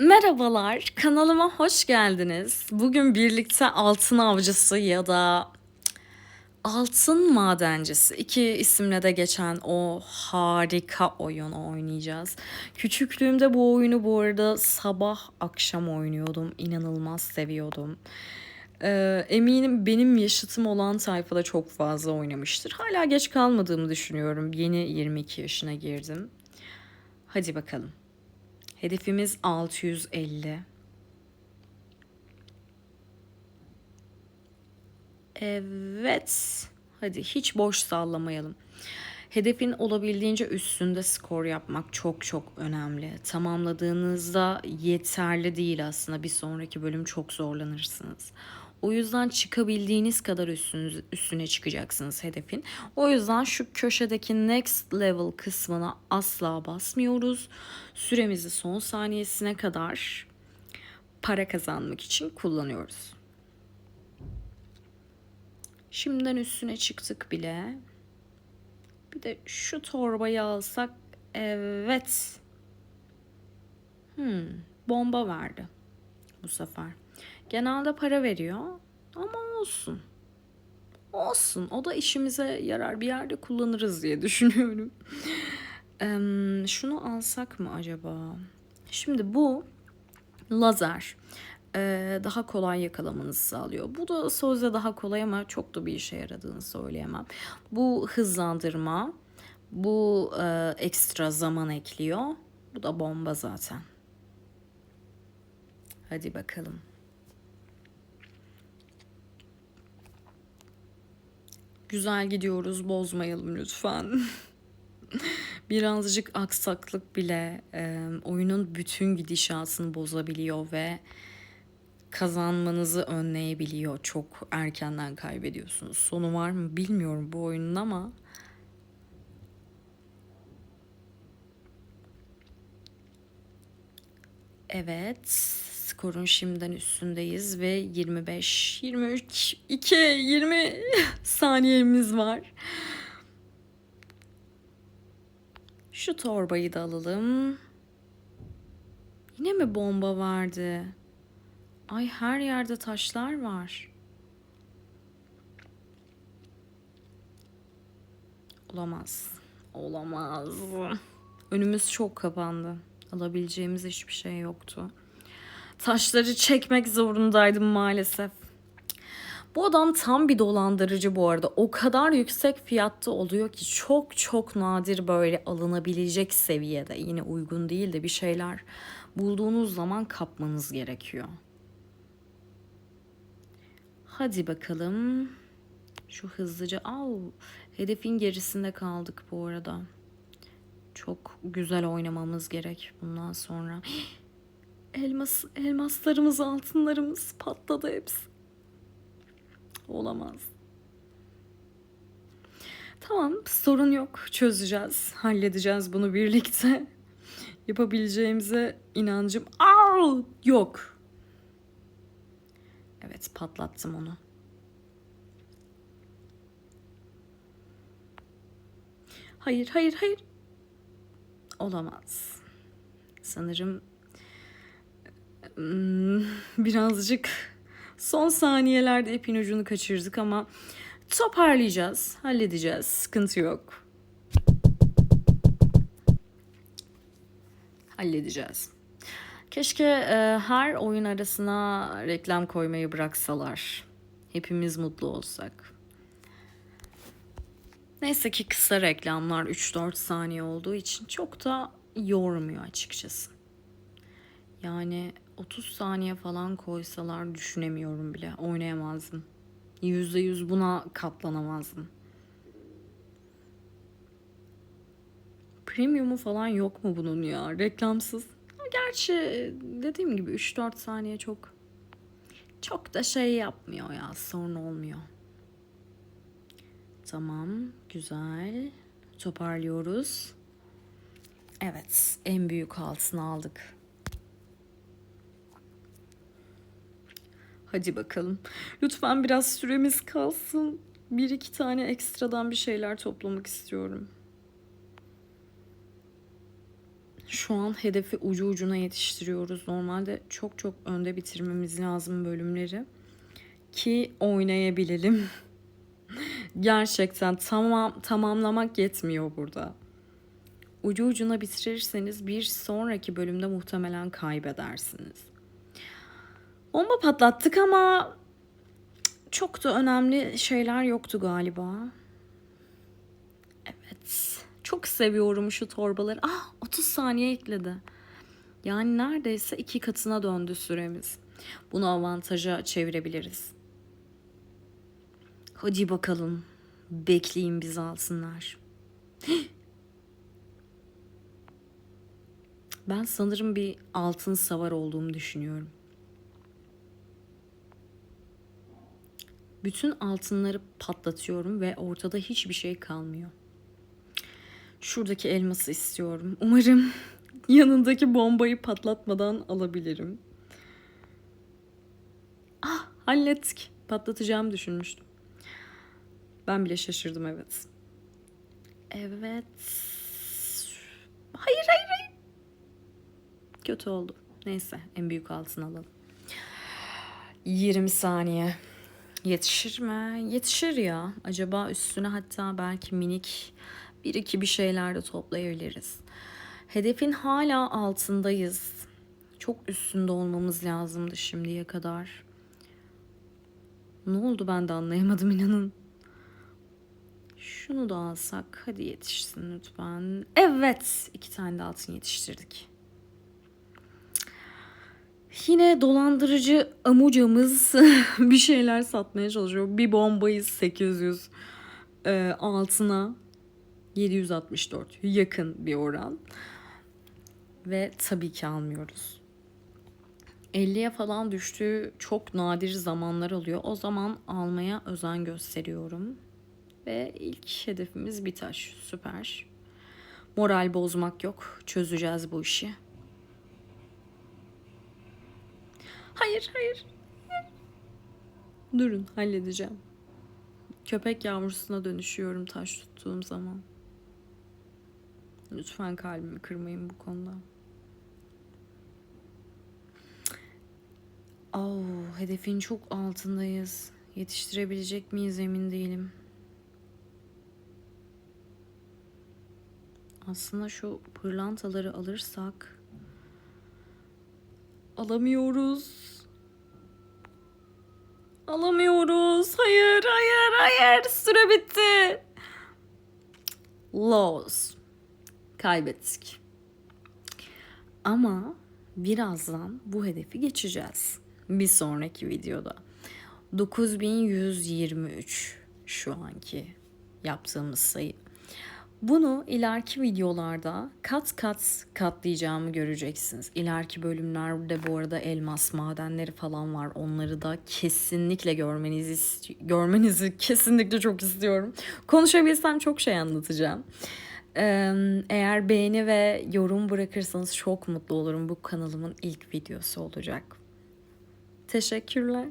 Merhabalar, kanalıma hoş geldiniz. Bugün birlikte altın avcısı ya da altın madencisi iki isimle de geçen o harika oyunu oynayacağız. Küçüklüğümde bu oyunu bu arada sabah akşam oynuyordum. İnanılmaz seviyordum. Ee, eminim benim yaşıtım olan tayfada çok fazla oynamıştır. Hala geç kalmadığımı düşünüyorum. Yeni 22 yaşına girdim. Hadi bakalım. Hedefimiz 650. Evet. Hadi hiç boş sallamayalım. Hedefin olabildiğince üstünde skor yapmak çok çok önemli. Tamamladığınızda yeterli değil aslında. Bir sonraki bölüm çok zorlanırsınız. O yüzden çıkabildiğiniz kadar üstünüz, üstüne çıkacaksınız hedefin. O yüzden şu köşedeki next level kısmına asla basmıyoruz. Süremizi son saniyesine kadar para kazanmak için kullanıyoruz. Şimdiden üstüne çıktık bile. Bir de şu torbayı alsak evet. Hmm, bomba verdi bu sefer. Genelde para veriyor ama olsun. Olsun. O da işimize yarar. Bir yerde kullanırız diye düşünüyorum. Şunu alsak mı acaba? Şimdi bu lazer daha kolay yakalamanızı sağlıyor. Bu da sözde daha kolay ama çok da bir işe yaradığını söyleyemem. Bu hızlandırma, bu e, ekstra zaman ekliyor. Bu da bomba zaten. Hadi bakalım. Güzel gidiyoruz, bozmayalım lütfen. Birazcık aksaklık bile e, oyunun bütün gidişatını bozabiliyor ve kazanmanızı önleyebiliyor. Çok erkenden kaybediyorsunuz. Sonu var mı bilmiyorum bu oyunun ama Evet, skorun şimdiden üstündeyiz ve 25, 23, 2, 20 saniyemiz var. Şu torbayı da alalım. Yine mi bomba vardı? Ay her yerde taşlar var. Olamaz. Olamaz. Önümüz çok kapandı. Alabileceğimiz hiçbir şey yoktu. Taşları çekmek zorundaydım maalesef. Bu adam tam bir dolandırıcı bu arada. O kadar yüksek fiyatta oluyor ki çok çok nadir böyle alınabilecek seviyede. Yine uygun değil de bir şeyler bulduğunuz zaman kapmanız gerekiyor. Hadi bakalım. Şu hızlıca. Au, hedefin gerisinde kaldık bu arada. Çok güzel oynamamız gerek bundan sonra. Elmas, elmaslarımız, altınlarımız patladı hepsi. Olamaz. Tamam, sorun yok. Çözeceğiz, halledeceğiz bunu birlikte. Yapabileceğimize inancım Aa, yok. Evet, patlattım onu. Hayır, hayır, hayır. Olamaz. Sanırım hmm, birazcık son saniyelerde ipin ucunu kaçırdık ama toparlayacağız, halledeceğiz. Sıkıntı yok. Halledeceğiz. Keşke e, her oyun arasına reklam koymayı bıraksalar. Hepimiz mutlu olsak. Neyse ki kısa reklamlar 3-4 saniye olduğu için çok da yormuyor açıkçası. Yani 30 saniye falan koysalar düşünemiyorum bile. Oynayamazdım. %100 buna katlanamazdım. Premium'u falan yok mu bunun ya? Reklamsız. Gerçi dediğim gibi 3-4 saniye çok çok da şey yapmıyor ya. Sorun olmuyor. Tamam, güzel. Toparlıyoruz. Evet, en büyük altını aldık. Hadi bakalım. Lütfen biraz süremiz kalsın. Bir iki tane ekstradan bir şeyler toplamak istiyorum. Şu an hedefi ucu ucuna yetiştiriyoruz. Normalde çok çok önde bitirmemiz lazım bölümleri ki oynayabilelim. Gerçekten tamam tamamlamak yetmiyor burada. Ucu ucuna bitirirseniz bir sonraki bölümde muhtemelen kaybedersiniz. Bomba patlattık ama çok da önemli şeyler yoktu galiba. Evet. Çok seviyorum şu torbaları. Ah 30 saniye ekledi. Yani neredeyse iki katına döndü süremiz. Bunu avantaja çevirebiliriz. Hadi bakalım. Bekleyin bizi alsınlar. Ben sanırım bir altın savar olduğumu düşünüyorum. Bütün altınları patlatıyorum ve ortada hiçbir şey kalmıyor. Şuradaki elması istiyorum. Umarım yanındaki bombayı patlatmadan alabilirim. Ah hallettik. Patlatacağımı düşünmüştüm. Ben bile şaşırdım evet. Evet. Hayır hayır hayır. Kötü oldu. Neyse en büyük altın alalım. 20 saniye. Yetişir mi? Yetişir ya. Acaba üstüne hatta belki minik bir iki bir şeyler de toplayabiliriz. Hedefin hala altındayız. Çok üstünde olmamız lazımdı şimdiye kadar. Ne oldu ben de anlayamadım inanın. Şunu da alsak. Hadi yetişsin lütfen. Evet. iki tane de altın yetiştirdik. Yine dolandırıcı amucamız bir şeyler satmaya çalışıyor. Bir bombayı 800 e, altına 764 yakın bir oran. Ve tabii ki almıyoruz. 50'ye falan düştüğü çok nadir zamanlar oluyor. O zaman almaya özen gösteriyorum. Ve ilk hedefimiz bir taş. Süper. Moral bozmak yok. Çözeceğiz bu işi. Hayır, hayır. Durun, halledeceğim. Köpek yavrusuna dönüşüyorum taş tuttuğum zaman. Lütfen kalbimi kırmayın bu konuda. Oh, hedefin çok altındayız. Yetiştirebilecek miyiz emin değilim. Aslında şu pırlantaları alırsak alamıyoruz. Alamıyoruz. Hayır, hayır, hayır. Süre bitti. Loss. Kaybettik. Ama birazdan bu hedefi geçeceğiz. Bir sonraki videoda. 9123 şu anki yaptığımız sayı. Bunu ileriki videolarda kat kat katlayacağımı göreceksiniz. İleriki bölümlerde bu arada elmas madenleri falan var. Onları da kesinlikle görmenizi görmenizi kesinlikle çok istiyorum. Konuşabilsem çok şey anlatacağım. Eğer beğeni ve yorum bırakırsanız çok mutlu olurum. Bu kanalımın ilk videosu olacak. Teşekkürler.